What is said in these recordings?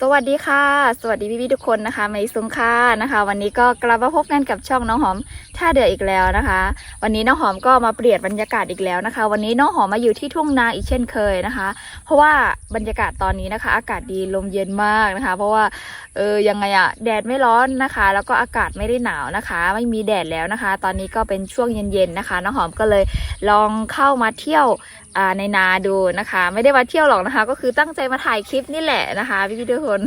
สวัสดีค่ะ สวัสดีพี่ๆทุกคนนะคะไม่ซุงค่ะนะคะ วันนี้ก็กลับมาพบกันกับช่องน้องหอมท่าเดืออีกแล้วนะคะ วันนี้น้องหอมก็มาเปลี่ยนบรรยากาศอีกแล้วนะคะ วันนี้น้องหอมมาอยู่ที่ทุ่งนาอีกเช่นเคยนะคะ เพราะว่าบรรยากาศตอนนี้นะคะ อากาศดีลมเย็นมากนะคะ เพราะว่าเออยังไงอะแดดไม่ร้อนนะคะ แล้วก็อากาศไม่ได้หนาวนะคะ ไม่มีแดดแล้วนะคะ ตอนนี้ก็เป็นช่วงเย็นๆนะคะ น้องหอมก็เลยลองเข้ามาเที่ยว ในนาดูนะคะ ไม่ได้มาเที่ยวหรอกนะคะ ก็คือตั้งใจมาถ่ายคลิปนี่แหละนะคะพี่ๆทุกคน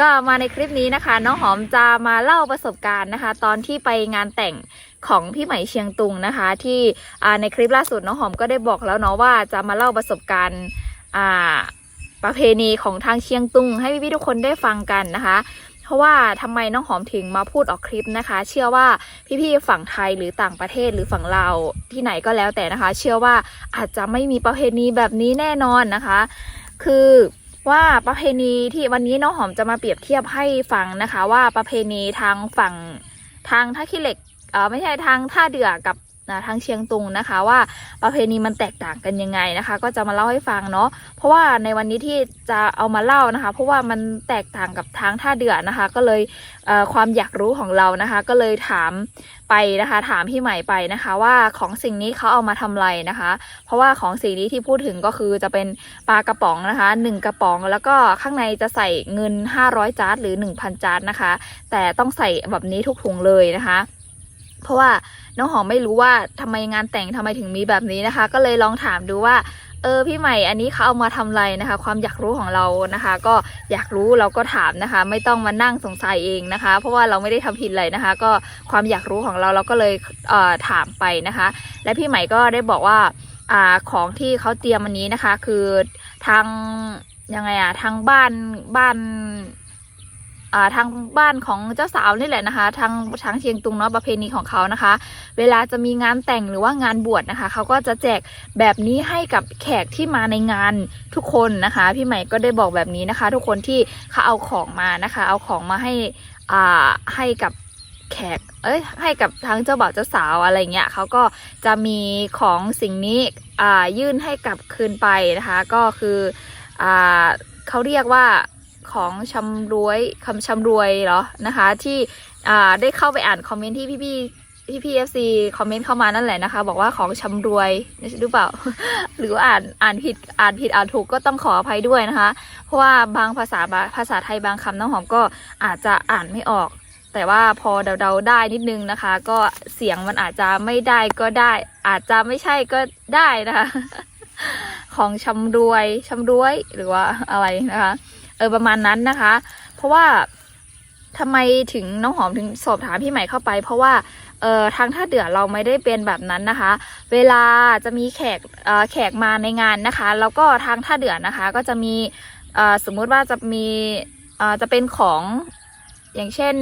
ก็มาในคลิปนี้นะคะ น้องหอมจะมาเล่าประสบการณ์นะคะ ตอนที่ไปงานแต่งของพี่ใหม่เชียงตุงนะคะ ที่ในคลิปล่าสุดน้องหอมก็ได้บอกแล้วเนาะว่าจะมาเล่าประสบการณ์ประเพณีของทางเชียงตุงให้พี่ๆทุกคนได้ฟังกันนะคะ เพราะว่าทำไมน้องหอมถึงมาพูดออกคลิปนะคะ เชื่อว่าพี่ๆฝั่งไทยหรือต่างประเทศหรือฝั่งลาที่ไหนก็แล้วแต่นะคะ เชื่อว่าอาจจะไม่มีประเพณีแบบนี้แน่นอนนะคะ คือว่าประเพณีที่วันนี้น้องหอมจะมาเปรียบเทียบให้ฟังนะคะ ว่าประเพณีทางฝั่งทางท่าขี้เหล็กเออไม่ใช่ทางท่าเดือกับ นะทางเชียงตุงนะคะว่าประเพณีมันแตกต่างกันยังไงนะคะ ก็จะมาเล่าให้ฟังเนาะเพราะว่าในวันนี้ที่จะเอามาเล่านะคะ เพราะว่ามันแตกต่างกับทางท่าเดือนะคะ ก็เลยเความอยากรู้ของเรานะคะ ก็เลยถามไปนะคะ ถามพี่ใหม่ไปนะคะ ว่าของสิ่งนี้เขาเอามาทำอะไรนะคะ เพราะว่าของสิ่งนี้ที่พูดถึงก็คือจะเป็นปลากระป๋องนะคะ 1 กระป๋องแล้วก็ข้างในจะใส่เงิน 500จาร์ดหรือ 1,000จาร์ดนะคะ แต่ต้องใส่แบบนี้ทุกถุงเลยนะคะ เพราะว่าน้องหอมไม่รู้ว่าทำไมงานแต่งทำไมถึงมีแบบนี้นะคะ ก็เลยลองถามดูว่าเออพี่ใหม่อันนี้เขาเอามาทำอะไรนะคะ ความอยากรู้ของเรานะคะ ก็อยากรู้เราก็ถามนะคะ ไม่ต้องมานั่งสงสัยเองนะคะ เพราะว่าเราไม่ได้ทำผิดอะไรนะคะ ก็ความอยากรู้ของเราเราก็เลยเอ่อถามไปนะคะ และพี่ใหม่ก็ได้บอกว่าอ่าของที่เขาเตรียมวันนี้นะคะ คือทางยังไงอะทางบ้านบ้าน ทางบ้านของเจ้าสาวนี่แหละนะคะ ทางช้างเชียงตุงเนาะประเพณีของเขานะคะ เวลาจะมีงานแต่งหรือว่างานบวชนะคะเขาก็จะแจกแบบนี้ให้กับแขกที่มาในงานทุกคนนะคะ พี่ใหม่ก็ได้บอกแบบนี้นะคะ ทุกคนที่เขาเอาของมานะคะ เอาของมาให้อ่าให้กับแขก เอ้ย ให้กับทั้งเจ้าบ่าวเจ้าสาวอะไรเงี้ยเขาก็จะมีของสิ่งนี้อ่ายื่นให้กลับคืนไปนะคะ ก็คืออ่าเขาเรียกว่า ของชำรวยคำชำรวยเหรอนะคะ ที่อ่าได้เข้าไปอ่านคอมเมนต์ที่พี่ๆพี่พีเอฟซีคอมเมนต์เข้ามานั่นแหละนะคะ บอกว่าของชำรวยหรือเปล่า หรืออ่านอ่านผิดอ่านผิดอ่านถูกก็ต้องขออภัยด้วยนะคะ เพราะว่าบางภาษาภาษาไทยบางคำน้องหอมก็อาจจะอ่านไม่ออก แต่ว่าพอเดาๆได้นิดนึงนะคะ ก็เสียงมันอาจจะไม่ได้ก็ได้ อาจจะไม่ใช่ก็ได้นะคะ ของชำรวยชำรวยหรือว่าอะไรนะคะ เออประมาณนั้นนะคะ เพราะว่าทำไมถึงน้องหอมถึงสอบถามพี่ใหม่เข้าไป เพราะว่าเอ่อทางท่าเดือเราไม่ได้เป็นแบบนั้นนะคะ เวลาจะมีแขกเอ่อแขกมาในงานนะคะ แล้วก็ทางท่าเดือนะคะ ก็จะมีเอ่อสมมุติว่าจะมีเอ่อจะเป็นของอย่างเช่น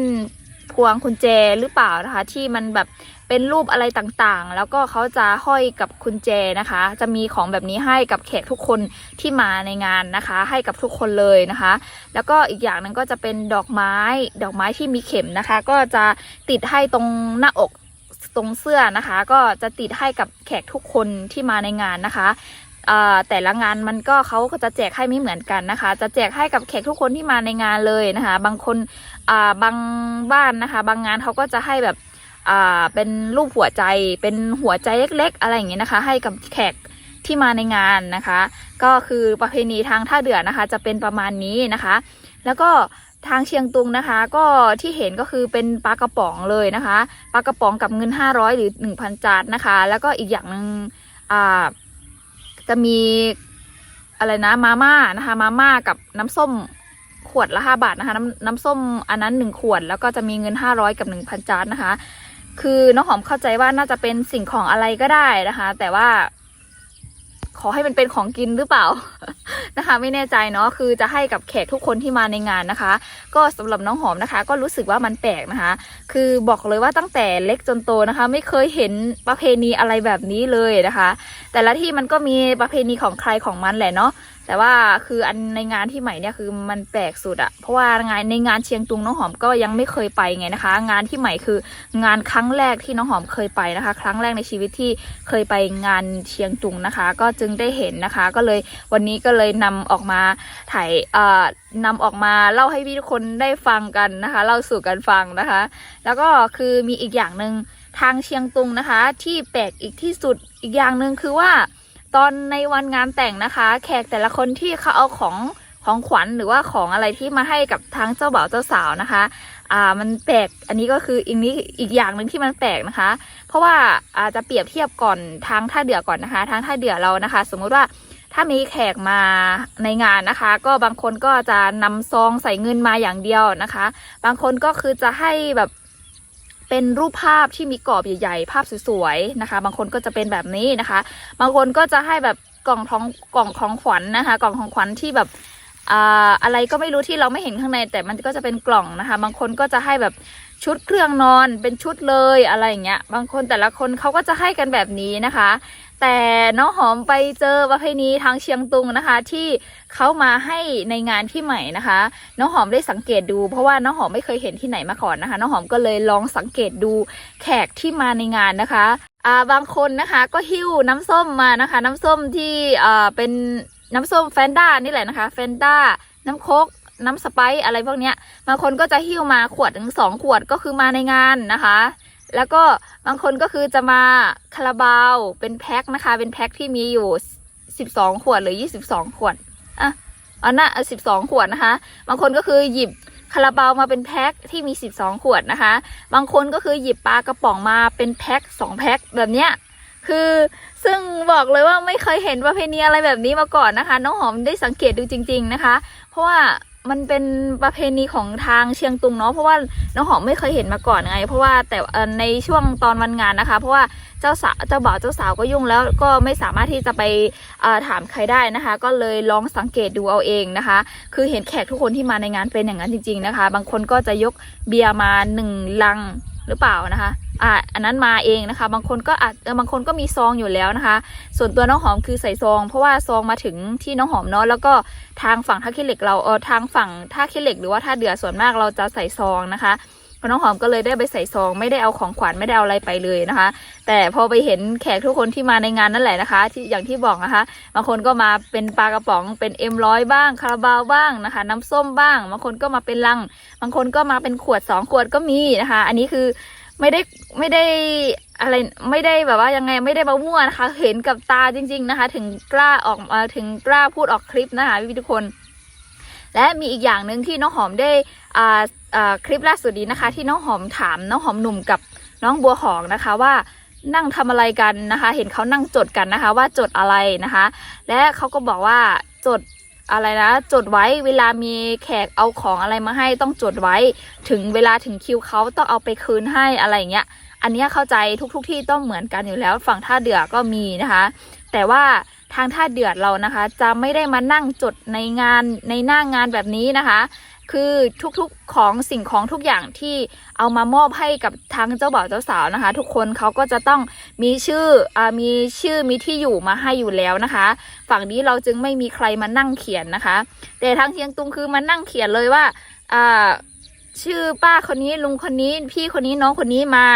พวงกุญแจหรือเปล่านะคะ ที่มันแบบ เป็นรูปอะไรต่างๆ แล้วก็เขาจะห้อยกับกุญแจนะคะ จะมีของแบบนี้ให้กับแขกทุกคนที่มาในงานนะคะ ให้กับทุกคนเลยนะคะ แล้วก็อีกอย่างนึงก็จะเป็นดอกไม้ ดอกไม้ที่มีเข็มนะคะ ก็จะติดให้ตรงหน้าอกตรงเสื้อนะคะ ก็จะติดให้กับแขกทุกคนที่มาในงานนะคะแต่ละงานมันก็เขาก็จะแจกให้ไม่เหมือนกันนะคะ จะแจกให้กับแขกทุกคนที่มาในงานเลยนะคะ บางคนบางบ้านนะคะ บางงานเขาก็จะให้แบบ อ่าเป็นรูปหัวใจ เป็นหัวใจเล็ก ๆ อะไรอย่างเงี้ยนะคะ ให้กับแขกที่มาในงานนะคะ ก็คือประเพณีทางท่าเดือนะคะ จะเป็นประมาณนี้นะคะ แล้วก็ทางเชียงตุงนะคะ ก็ที่เห็นก็คือเป็นปลากระป๋องเลยนะคะปลากระป๋องกับเงิน 500 หรือ 1,000 จาร์ดนะคะ แล้วก็อีกอย่างหนึ่งอ่าจะมีอะไรนะมาม่านะคะมาม่ากับน้ำส้มขวดละ 5 บาทนะคะน้ำน้ำส้มอันนั้น 1 ขวด แล้วก็จะมีเงิน 500 กับ 1,000 จาร์ดนะคะ คือน้องหอมเข้าใจว่าน่าจะเป็นสิ่งของอะไรก็ได้นะคะ แต่ว่า ขอให้มันเป็นของกินหรือเปล่า นะคะ ไม่แน่ใจเนาะคือจะให้กับแขกทุกคนที่มาในงานนะคะ ก็สำหรับน้องหอมนะคะ ก็รู้สึกว่ามันแปลกนะคะ คือบอกเลยว่าตั้งแต่เล็กจนโตนะคะ ไม่เคยเห็นประเพณีอะไรแบบนี้เลยนะคะ แต่ละที่มันก็มีประเพณีของใครของมันแหละเนาะ แต่ว่าคืออันในงานที่ใหม่เนี่ยคือมันแปลกสุดอะเพราะว่างานในงานเชียงตุงน้องหอมก็ยังไม่เคยไปไงนะคะ งานที่ใหม่คืองานครั้งแรกที่น้องหอมเคยไปนะคะ ครั้งแรกในชีวิตที่เคยไปงานเชียงตุงนะคะ ก็จึงได้เห็นนะคะ ก็เลยวันนี้ก็เลยนำออกมาถ่ายเอ่อนำออกมาเล่าให้พี่ทุกคนได้ฟังกันนะคะเล่าสู่กันฟังนะคะ แล้วก็คือมีอีกอย่างหนึ่งทางเชียงตุงนะคะ ที่แปลกอีกที่สุดอีกอย่างหนึ่งคือว่า ตอนในวันงานแต่งนะคะ แขกแต่ละคนที่เขาเอาของของขวัญหรือว่าของอะไรที่มาให้กับทางเจ้าบ่าวเจ้าสาวนะคะ อ่า มันแปลก อันนี้ก็คืออีกนี้อีกอย่างหนึ่งที่มันแปลกนะคะ เพราะว่าอาจจะเปรียบเทียบก่อนทางท่าเดือก่อนนะคะ ทางท่าเดือเรานะคะ สมมุติว่าถ้ามีแขกมาในงานนะคะ ก็บางคนก็จะนำซองใส่เงินมาอย่างเดียวนะคะ บางคนก็คือจะให้แบบ เป็นรูปภาพที่มีกรอบใหญ่ๆ ภาพสวยๆนะคะ บางคนก็จะเป็นแบบนี้นะคะ บางคนก็จะให้แบบกล่องท้องกล่องของขวัญนะคะ กล่องของขวัญที่แบบออะไรก็ไม่รู้ที่เราไม่เห็นข้างใน แต่มันก็จะเป็นกล่องนะคะ บางคนก็จะให้แบบ ชุดเครื่องนอนเป็นชุดเลยอะไรอย่างเงี้ย บางคนแต่ละคนเขาก็จะให้กันแบบนี้นะคะ แต่น้องหอมไปเจอประเพณีทางเชียงตุงนะคะ ที่เขามาให้ในงานที่ใหม่นะคะ น้องหอมได้สังเกตดู เพราะว่าน้องหอมไม่เคยเห็นที่ไหนมาก่อนนะคะ น้องหอมก็เลยลองสังเกตดูแขกที่มาในงานนะคะอ่าบางคนนะคะก็หิ้วน้ำส้มมานะคะ น้ำส้มที่อ่าเป็นน้ำส้มแฟนด้านี่แหละนะคะแฟนด้าน้ำโคก น้ำสไปซ์อะไรพวกเนี้ยบางคนก็จะหิ้วมาขวดถึงสองขวดก็คือมาในงานนะคะ แล้วก็บางคนก็คือจะมาคาราบาวเป็นแพ็คนะคะ เป็นแพ็คที่มีอยู่สิบสองขวดหรือยี่สิบสองขวดอะอันน่ะสิบสองขวดนะคะ บางคนก็คือหยิบคาราบาวมาเป็นแพ็คที่มีสิบสองขวดนะคะ บางคนก็คือหยิบปลากระป๋องมาเป็นแพ็คสองแพ็คแบบเนี้ยคือซึ่งบอกเลยว่าไม่เคยเห็นประเพณีอะไรแบบนี้มาก่อนนะคะ น้องหอมได้สังเกตดูจริง ๆนะคะ เพราะว่า มันเป็นประเพณีของทางเชียงตุงเนาะเพราะว่าน้องหอมไม่เคยเห็นมาก่อนไง เพราะว่าแต่ในช่วงตอนวันงานนะคะ เพราะว่าเจ้าสาวเจ้าบ่าวเจ้าสาวก็ยุ่งแล้วก็ไม่สามารถที่จะไปถามใครได้นะคะ ก็เลยลองสังเกตดูเอาเองนะคะ คือเห็นแขกทุกคนที่มาในงานเป็นอย่างนั้นจริง ๆนะคะ บางคนก็จะยกเบียร์มาหนึ่งลังหรือเปล่านะคะ อ่าอันนั้นมาเองนะคะ บางคนก็อาจบางคนก็มีซองอยู่แล้วนะคะ ส่วนตัวน้องหอมคือใส่ซอง เพราะว่าซองมาถึงที่น้องหอมเนาะแล้วก็ทางฝั่งท่าขี้เหล็กเราเออทางฝั่งท่าขี้เหล็กหรือว่าท่าเดือส่วนมากเราจะใส่ซองนะคะน้องหอมก็เลยได้ไปใส่ซอง ไม่ได้เอาของขวัญไม่ได้เอาอะไรไปเลยนะคะ แต่พอไปเห็นแขกทุกคนที่มาในงานนั่นแหละนะคะ ที่อย่างที่บอกนะคะบางคนก็มาเป็นปลากระป๋องเป็นเอ็มร้อยบ้างคาราบาวบ้างนะคะ น้ำส้มบ้างบางคนก็มาเป็นลัง บางคนก็มาเป็นขวดสองขวดก็มีนะคะ อันนี้คือ ไม่ได้ไม่ได้อะไรไม่ได้แบบว่ายังไงไม่ได้มามั่วนะคะ เห็นกับตาจริง ๆนะคะ ถึงกล้าออกมาถึงกล้าพูดออกคลิปนะคะพี่ทุกคน และมีอีกอย่างหนึ่งที่น้องหอมได้อ่าอ่าคลิปล่าสุดนี้นะคะ ที่น้องหอมถามน้องหอมหนุ่มกับน้องบัวหองนะคะว่านั่งทำอะไรกันนะคะ เห็นเขานั่งจดกันนะคะ ว่าจดอะไรนะคะ และเขาก็บอกว่าจด อะไรนะจดไว้เวลามีแขกเอาของอะไรมาให้ต้องจดไว้ ถึงเวลาถึงคิวเขาต้องเอาไปคืนให้อะไรอย่างเงี้ย อันนี้เข้าใจทุกๆทที่ต้องเหมือนกันอยู่แล้ว ฝั่งท่าเดือก็มีนะคะ แต่ว่า ทางท่าเดือดเรานะคะ จะไม่ได้มานั่งจดในงานในหน้างานแบบนี้นะคะ คือทุกๆของสิ่งของทุกอย่างที่เอามามอบให้กับทางเจ้าบ่าวเจ้าสาวนะคะ ทุกคนเขาก็จะต้องมีชื่ออมีชื่อมีที่อยู่มาให้อยู่แล้วนะคะ ฝั่งนี้เราจึงไม่มีใครมานั่งเขียนนะคะ แต่ทางเชียงตุงคือมานั่งเขียนเลยว่าชื่อป้าคนนี้ลุงคนนี้พี่คนนี้น้องคนนี้มา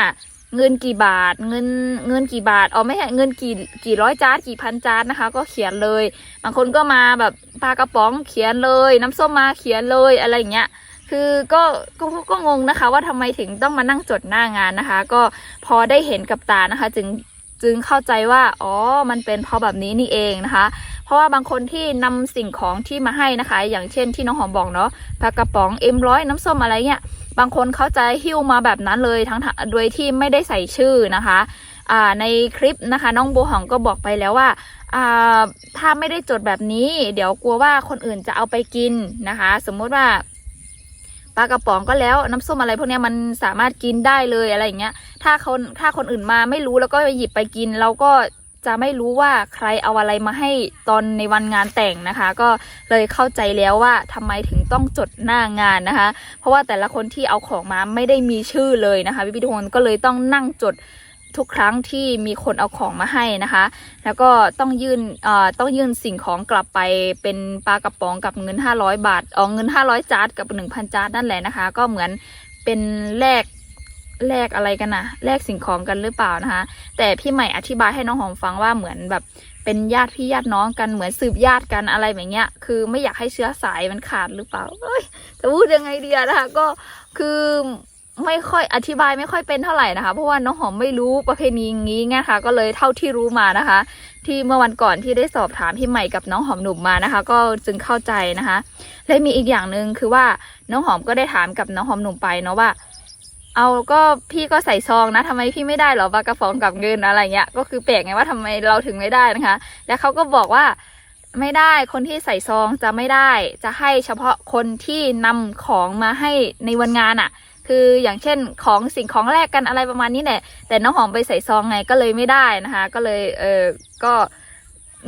เงินกี่บาท เงินเงินกี่บาทเอ๋อไม่ใช่เงินกี่กี่ร้อยจานกี่พันจานนะคะ ก็เขียนเลย บางคนก็มาแบบปลากระป๋องเขียนเลย น้ำส้มมาเขียนเลยอะไรอย่างเงี้ยคือก็ก็ก็ก็งงนะคะ ว่าทำไมถึงต้องมานั่งจดหน้างานนะคะ ก็พอได้เห็นกับตานะคะ จึงจึงเข้าใจว่า อ๋อ มันเป็นเพราะแบบนี้นี่เองนะคะ เพราะว่าบางคนที่นำสิ่งของที่มาให้นะคะ อย่างเช่นที่น้องหอมบอกเนาะปลากระป๋องเอ็มร้อยน้ำส้มอะไรเงี้ยบางคนเขาจะหิ้วมาแบบนั้นเลยทั้งๆโดยที่ไม่ได้ใส่ชื่อนะคะในคลิปนะคะน้องโบหองก็บอกไปแล้วว่าถ้าไม่ได้จดแบบนี้ เดี๋ยวกลัวว่าคนอื่นจะเอาไปกินนะคะ สมมติว่าปลากระป๋องก็แล้วน้ำส้มอะไรพวกนี้มันสามารถกินได้เลยอะไรอย่างเงี้ย ถ้าคนถ้าคนอื่นมาไม่รู้แล้วก็หยิบไปกิน เราก็ จะไม่รู้ว่าใครเอาอะไรมาให้ตอนในวันงานแต่งนะคะ ก็เลยเข้าใจแล้วว่าทำไมถึงต้องจดหน้างานนะคะ เพราะว่าแต่ละคนที่เอาของมาไม่ได้มีชื่อเลยนะคะพี่พี่ทุกคนก็เลยต้องนั่งจดทุกครั้งที่มีคนเอาของมาให้นะคะ แล้วก็ต้องยื่นเอ่อต้องยื่นสิ่งของกลับไปเป็นปลากระป๋องกับเงิน 500 บาทเออเงิน 500จาร์ดกับ 1,000จาร์ดนั่นแหละนะคะ ก็เหมือนเป็นแลก แลกอะไรกันนะแลกสิ่งของกันหรือเปล่านะคะ แต่พี่ใหม่อธิบายให้น้องหอมฟังว่าเหมือนแบบเป็นญาติพี่ญาติน้องกันเหมือนสืบญาติกันอะไรแบบเนี้ย คือไม่อยากให้เชื้อสายมันขาดหรือเปล่าจะพูดยังไงดีนะคะก็คือไม่ค่อยอธิบายไม่ค่อยเป็นเท่าไหร่นะคะ เพราะว่าน้องหอมไม่รู้ประเพณีงนี้ไงคะก็เลยเท่าที่รู้มานะคะ ที่เมื่อวันก่อนที่ได้สอบถามพี่ใหม่กับน้องหอมหนุ่มมานะคะ ก็จึงเข้าใจนะคะ และมีอีกอย่างหนึ่งคือว่าน้องหอมก็ได้ถามกับน้องหอมหนุ่มไปเนาะว่า เอาก็พี่ก็ใส่ซองนะทำไมพี่ไม่ได้เหรอปลากระป๋องกับเงินอะไรเงี้ยก็คือแปลกไงว่าทำไมเราถึงไม่ได้นะคะ แล้วเขาก็บอกว่าไม่ได้คนที่ใส่ซองจะไม่ได้จะให้เฉพาะคนที่นำของมาให้ในวันงานอะ่ะ คืออย่างเช่นของสิ่งของแลกกันอะไรประมาณนี้แหละแต่น้องหอมไปใส่ซองไงก็เลยไม่ได้นะคะ ก็เลยเออก็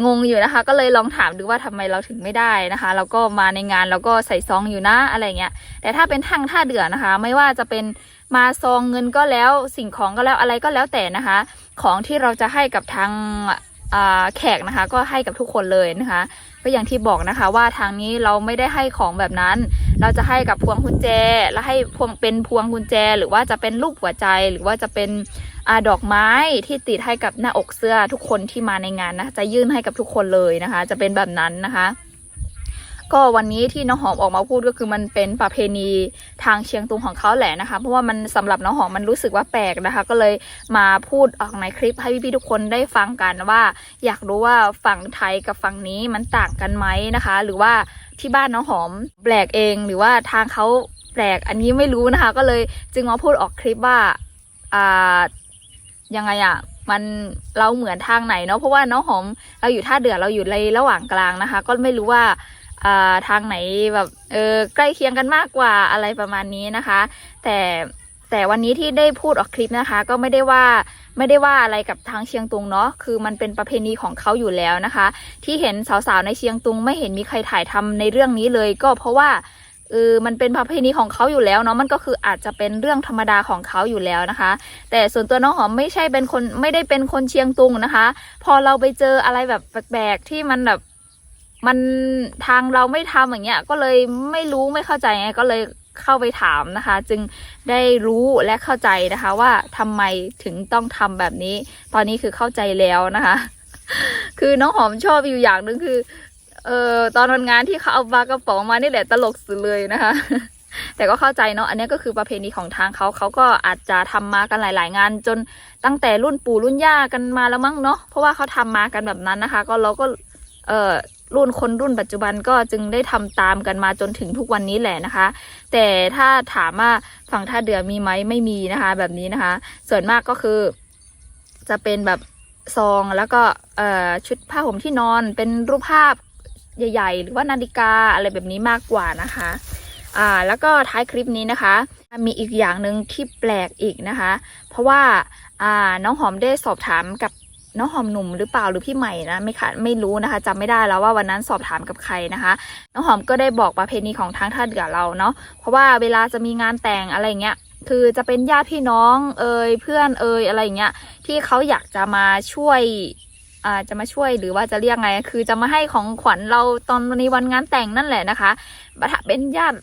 งงอยู่นะคะ ก็เลยลองถามดูว่าทำไมเราถึงไม่ได้นะคะแล้วก็มาในงานเราก็ใส่ซองอยู่นะอะไรเงี้ย แต่ถ้าเป็นทางท่าเดือนะคะ ไม่ว่าจะเป็นมาซองเงินก็แล้วสิ่งของก็แล้วอะไรก็แล้วแต่นะคะ ของที่เราจะให้กับทางแขกนะคะ ก็ให้กับทุกคนเลยนะคะ ก็อย่างที่บอกนะคะว่าทางนี้เราไม่ได้ให้ของแบบนั้น เราจะให้กับพวงกุญแจ แล้วให้พวงเป็นพวงกุญแจ หรือว่าจะเป็นรูปหัวใจหรือว่าจะเป็น อดอกไม้ที่ติดให้กับหน้าอกเสื้อทุกคนที่มาในงานนะจะยื่นให้กับทุกคนเลยนะคะ จะเป็นแบบนั้นนะคะ ก็วันนี้ที่น้องหอมออกมาพูดก็คือมันเป็นประเพณีทางเชียงตุงของเขาแหละนะคะ เพราะว่ามันสำหรับน้องหอมมันรู้สึกว่าแปลกนะคะ ก็เลยมาพูดออกในคลิปให้พี่ๆทุกคนได้ฟังกันว่า อยากรู้ว่าฝั่งไทยกับฝั่งนี้มันต่างกันไหมนะคะ หรือว่าที่บ้านน้องหอมแปลกเองหรือว่าทางเขาแปลกอันนี้ไม่รู้นะคะ ก็เลยจึงมาพูดออกคลิปว่าอ่า ยังไงอะมันเราเหมือนทางไหนเนาะเพราะว่าน้องหอมเราอยู่ท่าเดือดเราอยู่ในระหว่างกลางนะคะ ก็ไม่รู้ว่าอ่าทางไหนแบบเออใกล้เคียงกันมากกว่าอะไรประมาณนี้นะคะ แต่แต่วันนี้ที่ได้พูดออกคลิปนะคะ ก็ไม่ได้ว่าไม่ได้ว่าอะไรกับทางเชียงตุงเนาะคือมันเป็นประเพณีของเขาอยู่แล้วนะคะ ที่เห็นสาวๆในเชียงตุงไม่เห็นมีใครถ่ายทำในเรื่องนี้เลย ก็เพราะว่า เออมันเป็นประเพณีของเขาอยู่แล้วเนาะมันก็คืออาจจะเป็นเรื่องธรรมดาของเขาอยู่แล้วนะคะ แต่ส่วนตัวน้องหอมไม่ใช่เป็นคนไม่ได้เป็นคนเชียงตุงนะคะ พอเราไปเจออะไรแบบแปลกๆที่มันแบบมันทางเราไม่ทำอย่างเงี้ยก็เลยไม่รู้ไม่เข้าใจไงก็เลยเข้าไปถามนะคะ จึงได้รู้และเข้าใจนะคะว่าทำไมถึงต้องทำแบบนี้ ตอนนี้คือเข้าใจแล้วนะคะ คือน้องหอมชอบอยู่อย่างหนึ่งคือ เออตอนวันงานที่เขาเอาปลากระป๋องมานี่แหละตลกสุดเลยนะคะ แต่ก็เข้าใจเนาะอันนี้ก็คือประเพณีของทางเขาเขาก็อาจจะทำมากันหลาย ๆ งาน จนตั้งแต่รุ่นปู่รุ่นย่ากันมาแล้วมั้งเนาะเพราะว่าเขาทำมากันแบบนั้นนะคะ ก็เราก็เออรุ่นคนรุ่นปัจจุบันก็จึงได้ทำตามกันมาจนถึงทุกวันนี้แหละนะคะ แต่ถ้าถามว่าฝั่งท่าเดือมีไหมไม่มีนะคะ แบบนี้นะคะ ส่วนมากก็คือ จะเป็นแบบซองแล้วก็เอ่อชุดผ้าห่มที่นอนเป็นรูปภาพ ใหญ่ ๆ หรือว่านาฬิกาอะไรแบบนี้มากกว่านะคะ อ่าแล้วก็ท้ายคลิปนี้นะคะ มีอีกอย่างหนึ่งที่แปลกอีกนะคะ เพราะว่าอ่าน้องหอมได้สอบถามกับน้องหอมหนุ่มหรือเปล่าหรือพี่ใหม่นะไม่ค่ะไม่รู้นะคะจำไม่ได้แล้วว่าวันนั้นสอบถามกับใครนะคะ น้องหอมก็ได้บอกประเพณีของทางท่าเดือเราเนาะเพราะว่าเวลาจะมีงานแต่งอะไรเงี้ยคือจะเป็นญาติพี่น้องเอ่ยเพื่อนเอ่ยอะไรเงี้ยที่เขาอยากจะมาช่วย อ่าจะมาช่วยหรือว่าจะเรียกไง คือจะมาให้ของขวัญเราตอนในวันงานแต่งนั่นแหละนะคะถ้าเป็นญาติ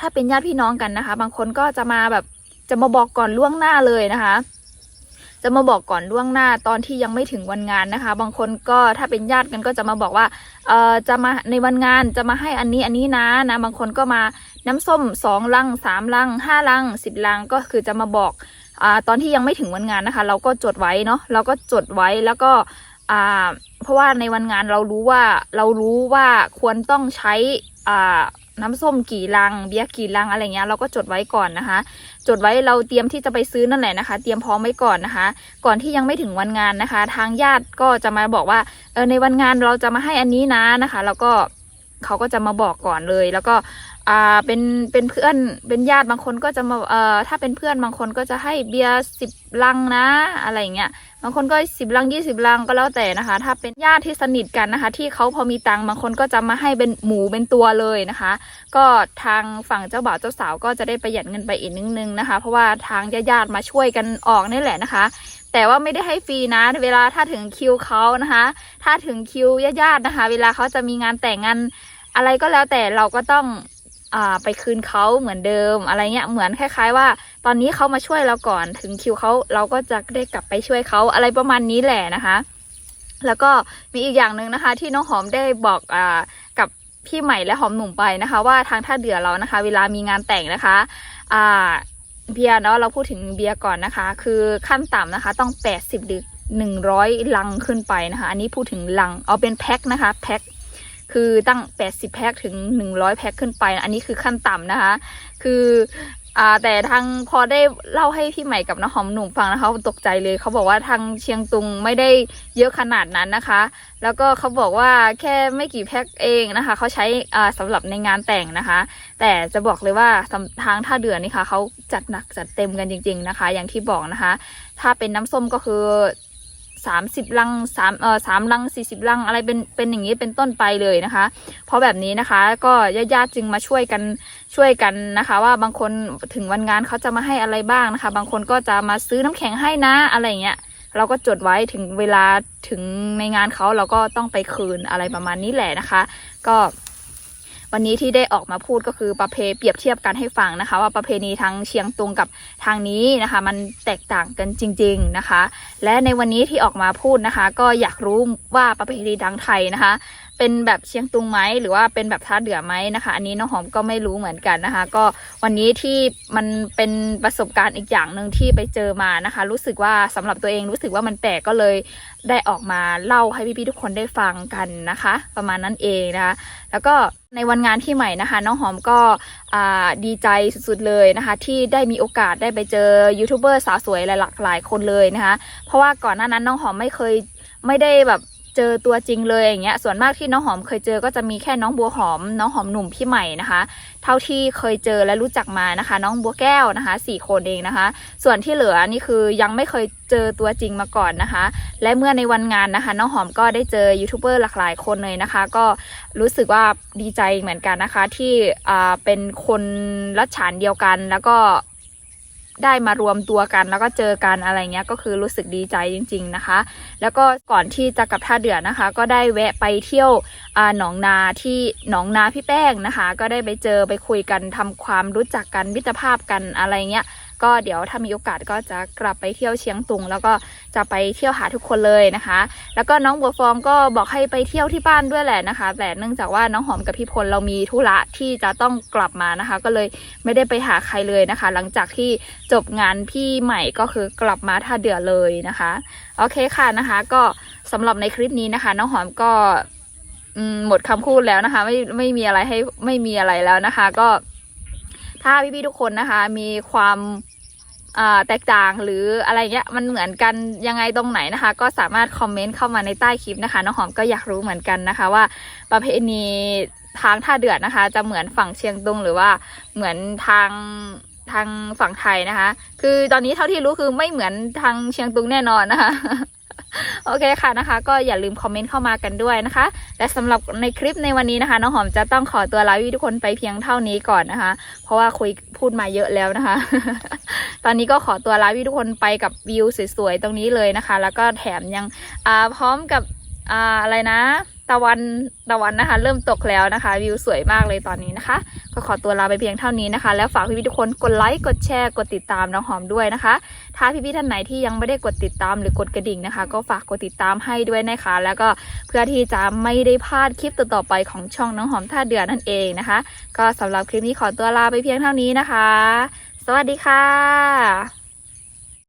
ถ้าเป็นญาติพี่น้องกันนะคะ บางคนก็จะมาแบบจะมาบอกก่อนล่วงหน้าเลยนะคะ จะมาบอกก่อนล่วงหน้าตอนที่ยังไม่ถึงวันงานนะคะ บางคนก็ถ้าเป็นญาติกันก็จะมาบอกว่า เอ่อ จะมาในวันงานจะมาให้อันนี้อันนี้นะนะ บางคนก็มาน้ำส้มสองลังสามลังห้าลังสิบลังก็คือจะมาบอกอ่าตอนที่ยังไม่ถึงวันงานนะคะ เราก็จดไว้เนาะ เราก็จดไว้แล้วก็ อ่าเพราะว่าในวันงานเรารู้ว่าเรารู้ว่าควรต้องใช้อ่าน้ำส้มกี่ลัง เบียร์กี่ลังอะไรเงี้ยเราก็จดไว้ก่อนนะคะ จดไว้เราเตรียมที่จะไปซื้อนั่นแหละนะคะ เตรียมพร้อมไว้ก่อนนะคะ ก่อนที่ยังไม่ถึงวันงานนะคะ ทางญาติก็จะมาบอกว่าเออในวันงานเราจะมาให้อันนี้นะนะคะ แล้วก็เขาก็จะมาบอกก่อนเลย แล้วก็ อ่าเป็นเป็นเพื่อนเป็นญาติบางคนก็จะมาเอ่อถ้าเป็นเพื่อนบางคนก็จะให้เบียร์สิบลังนะ อะไรอย่างเงี้ยบางคนก็สิบลังยี่สิบลังก็แล้วแต่นะคะ ถ้าเป็นญาติที่สนิทกันนะคะ ที่เขาพอมีตังค์บางคนก็จะมาให้เป็นหมูเป็นตัวเลยนะคะ ก็ทางฝั่งเจ้าบ่าวเจ้าสาวก็จะได้ประหยัดเงินไปอีกนิดนึงนะคะ เพราะว่าทางญาติมาช่วยกันออกนี่แหละนะคะแต่ว่าไม่ได้ให้ฟรีนะ เวลาถ้าถึงคิวเขานะคะ ถ้าถึงคิวญาติๆนะคะ เวลาเขาจะมีงานแต่งงานอะไรก็แล้วแต่เราก็ต้อง ไปคืนเขาเหมือนเดิมอะไรเงี้ยเหมือนคล้าย ๆ ว่า ตอนนี้เขามาช่วยเราก่อนถึงคิวเขาเราก็จะได้กลับไปช่วยเขาอะไรประมาณนี้แหละนะคะ แล้วก็มีอีกอย่างหนึ่งนะคะ ที่น้องหอมได้บอกอกับพี่ใหม่และหอมหนุ่มไปนะคะ ว่าทางท่าเดือเรานะคะ เวลามีงานแต่งนะคะอ่าเบียร์เนาะเราพูดถึงเบียร์ก่อนนะคะ คือขั้นต่ำนะคะ ต้อง 80หรือ100 ลังขึ้นไปนะคะ อันนี้พูดถึงลังเอาเป็นแพ็คนะคะแพ็ค คือตั้ง 80 แพ็คถึง 100 แพ็คขึ้นไป อันนี้คือขั้นต่ำนะคะ คืออ่าแต่ทางพอได้เล่าให้พี่ใหม่กับน้องหอมหนุ่มฟังนะคะตกใจเลยเขาบอกว่าทางเชียงตุงไม่ได้เยอะขนาดนั้นนะคะ แล้วก็เขาบอกว่าแค่ไม่กี่แพ็คเองนะคะเขาใช้อ่าสำหรับในงานแต่งนะคะ แต่จะบอกเลยว่าทางท่าเดือนนี่ค่ะเขาจัดหนักจัดเต็มกันจริง ๆนะคะ อย่างที่บอกนะคะ ถ้าเป็นน้ำส้มก็คือ สามสิบลังสามเอ่อสามลังสี่สิบลังอะไรเป็นเป็นอย่างนี้เป็นต้นไปเลยนะคะ เพราะแบบนี้นะคะก็ญาติๆจึงมาช่วยกันช่วยกันนะคะ ว่าบางคนถึงวันงานเขาจะมาให้อะไรบ้างนะคะ บางคนก็จะมาซื้อน้ำแข็งให้นะอะไรเงี้ยเราก็จดไว้ถึงเวลาถึงในงานเขาเราก็ต้องไปคืนอะไรประมาณนี้แหละนะคะ ก็ วันนี้ที่ได้ออกมาพูดก็คือประเพเปรียบเทียบกันให้ฟังนะคะ ว่าประเพณีทางเชียงตุงกับทางนี้นะคะ มันแตกต่างกันจริง ๆนะคะ และในวันนี้ที่ออกมาพูดนะคะ ก็อยากรู้ว่าประเพณีทางไทยนะคะ เป็นแบบเชียงตุงไหมหรือว่าเป็นแบบท่าเดือไหมนะคะ อันนี้น้องหอมก็ไม่รู้เหมือนกันนะคะ ก็วันนี้ที่มันเป็นประสบการณ์อีกอย่างหนึ่งที่ไปเจอมานะคะ รู้สึกว่าสำหรับตัวเองรู้สึกว่ามันแปลกก็เลยได้ออกมาเล่าให้พี่ๆทุกคนได้ฟังกันนะคะ ประมาณนั้นเองนะคะ แล้วก็ในวันงานที่ใหม่นะคะ น้องหอมก็ดีใจสุดๆเลยนะคะ ที่ได้มีโอกาสได้ไปเจอยูทูบเบอร์สาวสวยหลากหลายคนเลยนะคะ เพราะว่าก่อนหน้านั้นน้องหอมไม่เคยไม่ได้แบบ เจอตัวจริงเลยอย่างเงี้ยส่วนมากที่น้องหอมเคยเจอก็จะมีแค่น้องบัวหอม น้องหอมหนุ่มพี่ใหม่นะคะ เท่าที่เคยเจอและรู้จักมานะคะ น้องบัวแก้วนะคะสี่คนเองนะคะ ส่วนที่เหลือนี่คือยังไม่เคยเจอตัวจริงมาก่อนนะคะ และเมื่อในวันงานนะคะ น้องหอมก็ได้เจอยูทูบเบอร์หลากหลายคนเลยนะคะ ก็รู้สึกว่าดีใจเหมือนกันนะคะที่เป็นคนรัชฉานเดียวกันแล้วก็ ได้มารวมตัวกัน แล้วก็เจอกันอะไรเงี้ยก็คือรู้สึกดีใจจริง ๆนะคะ แล้วก็ก่อนที่จะกลับท่าเดือนะคะ ก็ได้แวะไปเที่ยวอ่าหนองนาที่หนองนาพี่แป้งนะคะ ก็ได้ไปเจอไปคุยกันทำความรู้จักกันมิตรภาพกันอะไรเงี้ย ก็เดี๋ยวถ้ามีโอกาสก็จะกลับไปเที่ยวเชียงตุง แล้วก็จะไปเที่ยวหาทุกคนเลยนะคะ แล้วก็น้องบัวฟองก็บอกให้ไปเที่ยวที่บ้านด้วยแหละนะคะ แต่เนื่องจากว่าน้องหอมกับพี่พลเรามีธุระที่จะต้องกลับมานะคะ ก็เลยไม่ได้ไปหาใครเลยนะคะ หลังจากที่จบงานพี่ใหม่ก็คือกลับมาท่าเดือเลยนะคะโอเคค่ะนะคะ ก็สำหรับในคลิปนี้นะคะ น้องหอมก็หมดคำพูดแล้วนะคะ ไม่ไม่มีอะไรให้ไม่มีอะไรแล้วนะคะ ก็ ถ้าพี่ๆทุกคนนะคะ มีความแตกต่างหรืออะไรเงี้ยมันเหมือนกันยังไงตรงไหนนะคะ ก็สามารถคอมเมนต์เข้ามาในใต้คลิปนะคะน้องหอมก็อยากรู้เหมือนกันนะคะ ว่าประเพณีทางท่าเดือดนะคะ จะเหมือนฝั่งเชียงตุงหรือว่าเหมือนทางทางฝั่งไทยนะคะ คือตอนนี้เท่าที่รู้คือไม่เหมือนทางเชียงตุงแน่นอนนะคะ โอเคค่ะนะคะ ก็อย่าลืมคอมเมนต์เข้ามากันด้วยนะคะ และสำหรับในคลิปในวันนี้นะคะน้องหอมจะต้องขอตัวลาพี่ทุกคนไปเพียงเท่านี้ก่อนนะคะ เพราะว่าคุยพูดมาเยอะแล้วนะคะ ตอนนี้ก็ขอตัวลาพี่ทุกคนไปกับวิวสวยๆตรงนี้เลยนะคะ แล้วก็แถมยังพร้อมกับออะไรนะ ตะวันตะวันนะคะ เริ่มตกแล้วนะคะ วิวสวยมากเลยตอนนี้นะคะ ก็ขอตัวลาไปเพียงเท่านี้นะคะ แล้วฝากพี่ๆทุกคนกดไลค์กดแชร์กดติดตามน้องหอมด้วยนะคะ ถ้าพี่ๆท่านไหนที่ยังไม่ได้กดติดตามหรือกดกระดิ่งนะคะ ก็ฝากกดติดตามให้ด้วยนะคะ แล้วก็เพื่อที่จะไม่ได้พลาดคลิปต่อๆไปของช่องน้องหอมท่าเดือนนั่นเองนะคะ ก็สำหรับคลิปนี้ขอตัวลาไปเพียงเท่านี้นะคะ สวัสดีค่ะ